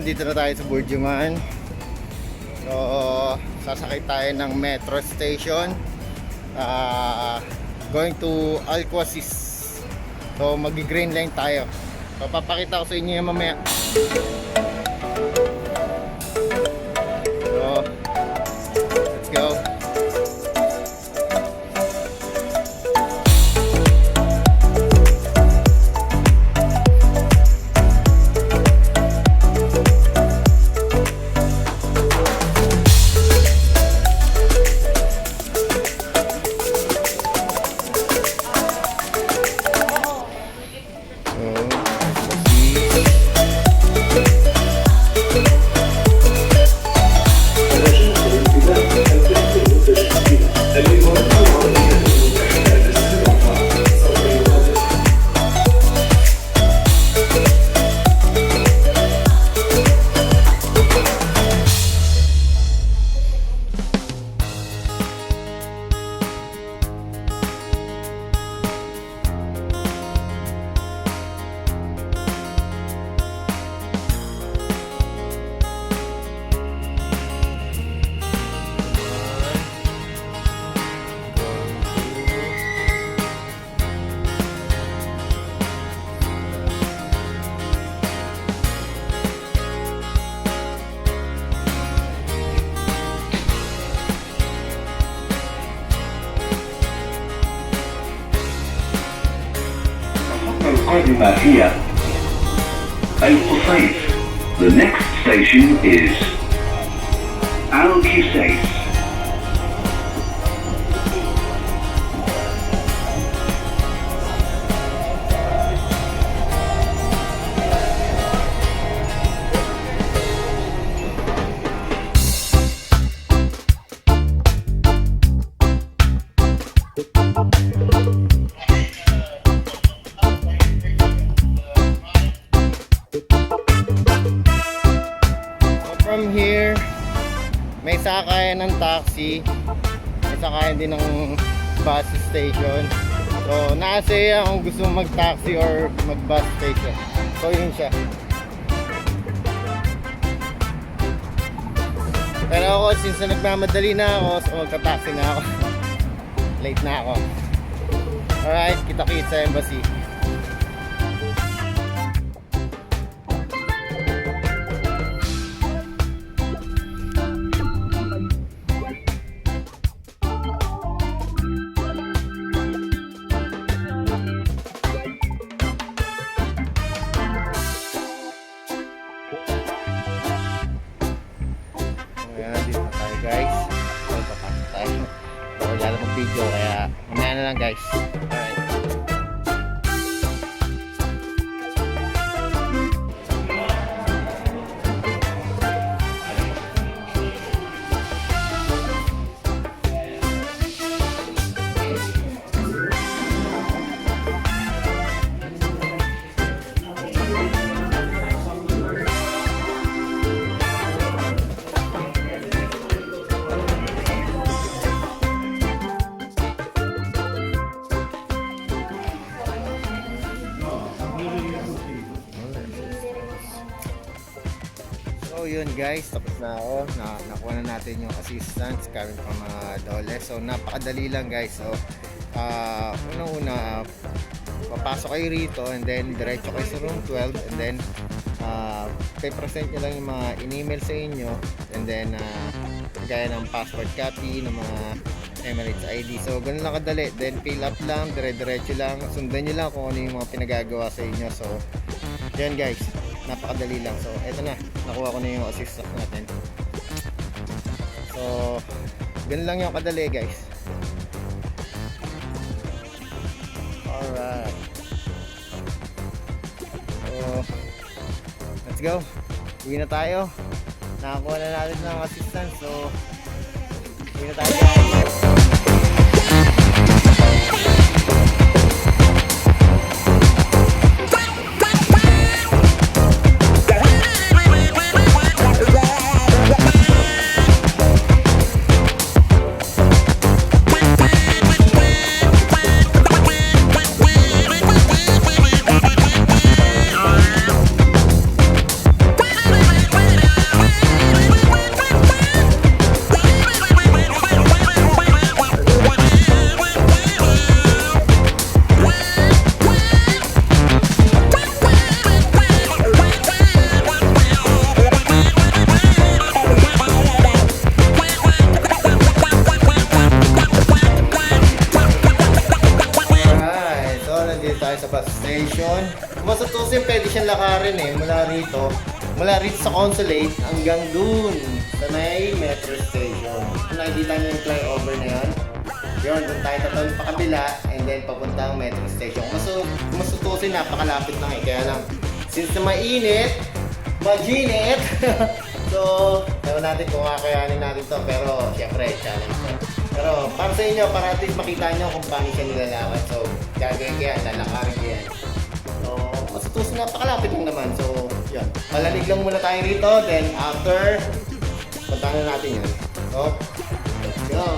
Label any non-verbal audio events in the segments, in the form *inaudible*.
nandito na tayo sa Burjuman. So, sasakay tayo ng metro station. Ah, going to Alquasis. So, mag-green line tayo. So, papakita ko sa inyo yung mamaya. Fatima here. April 8th. The next station is Al Qusais. May sakayan ng taxi, may sakayan din ng bus station. So, nasa iyo kung gusto mong mag-taxi or mag-bus station. So, yun siya. Pero ako, since na nagmamadali na ako, so magta-taxi na ako. *laughs* Late na ako. Alright, kita-kita sa embassy. Ayan, dito na tayo guys. So, papasok tayo. So, wala na mag-video kaya mamaya na lang guys. Alright. Yun guys, tapos na ako. Na, nakuha na natin yung assistance coming from uh, Dole. So napakadali lang guys. So uh, unang-una, papasok kayo rito and then diretso kayo sa room 12 and then uh, present nyo lang yung mga in-email sa inyo and then uh, gaya ng passport copy ng mga Emirates ID. So ganun lang kadali. Then fill up lang, dire-diretso lang. Sundan nyo lang kung ano yung mga pinagagawa sa inyo. So yan guys, napakadali lang. So, eto na. Nakuha ko na yung assistant natin. So, ganun lang yung kadali guys. Alright. So, let's go. Uwi na tayo. Nakakuha na natin ng assistant. So, uwi na tayo Mula rito sa consulate hanggang dun. Sa may metro station. Kung nakikita niyo yung flyover na yun, yun, doon tayo tatawid pa kabila and then papunta ang metro station. Kung masutusin, napakalapit lang eh. Kaya lang, since na mainit, majinit, *laughs* so, ewan natin kung kakayanin natin to. Pero, syempre, challenge to. Pero, para sa inyo, para at least makita nyo kung paano siya nilalakad. So, gagawin ko yan, lalakarin ko. So, masutusin, napakalapit lang naman. So, yun. Malalig lang muna tayo rito. Then, after, puntahan na natin yun. So, let's go!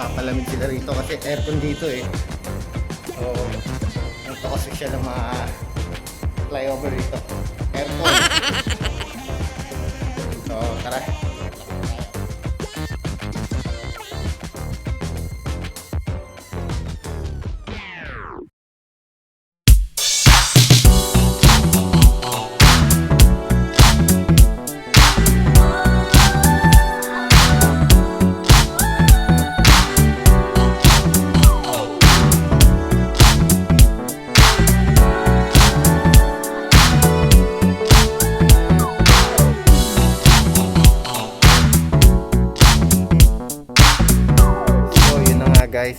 Papalamig sila rito kasi aircon dito eh. So, ito kasi siya ng mga flyover dito. Aircon. *laughs* So, tara.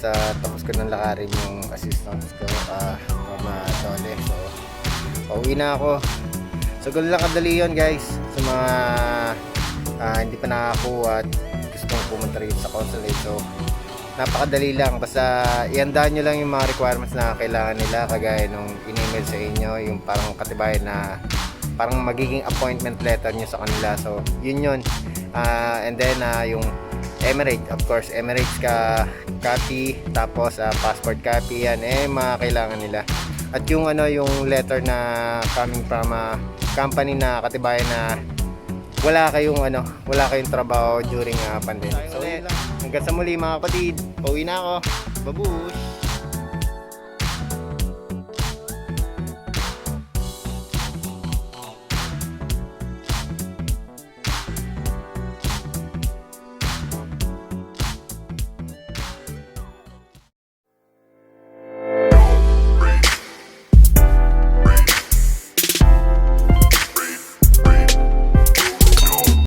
Guys. ah, tapos ko nang lakarin yung assistance ko. Uh, mga dole. So, pauwi na ako. So, ganun lang kadali yun guys. Sa mga ah, hindi pa nakakuha at gustong pumunta rin sa consulate. So, napakadali lang. Basta iandaan nyo lang yung mga requirements na kailangan nila. Kagaya nung in-email sa inyo. Yung parang katibayan na parang magiging appointment letter nyo sa kanila. So, yun yun. Ah, and then, ah, yung Emirates, of course, Emirates ka copy, tapos ah, passport copy, yan, eh, mga kailangan nila. At yung ano, yung letter na coming from a company na katibayan na wala kayong ano, wala kayong trabaho during uh, pandemic. So, hanggang sa muli mga kapatid, pauwi na ako. Babush!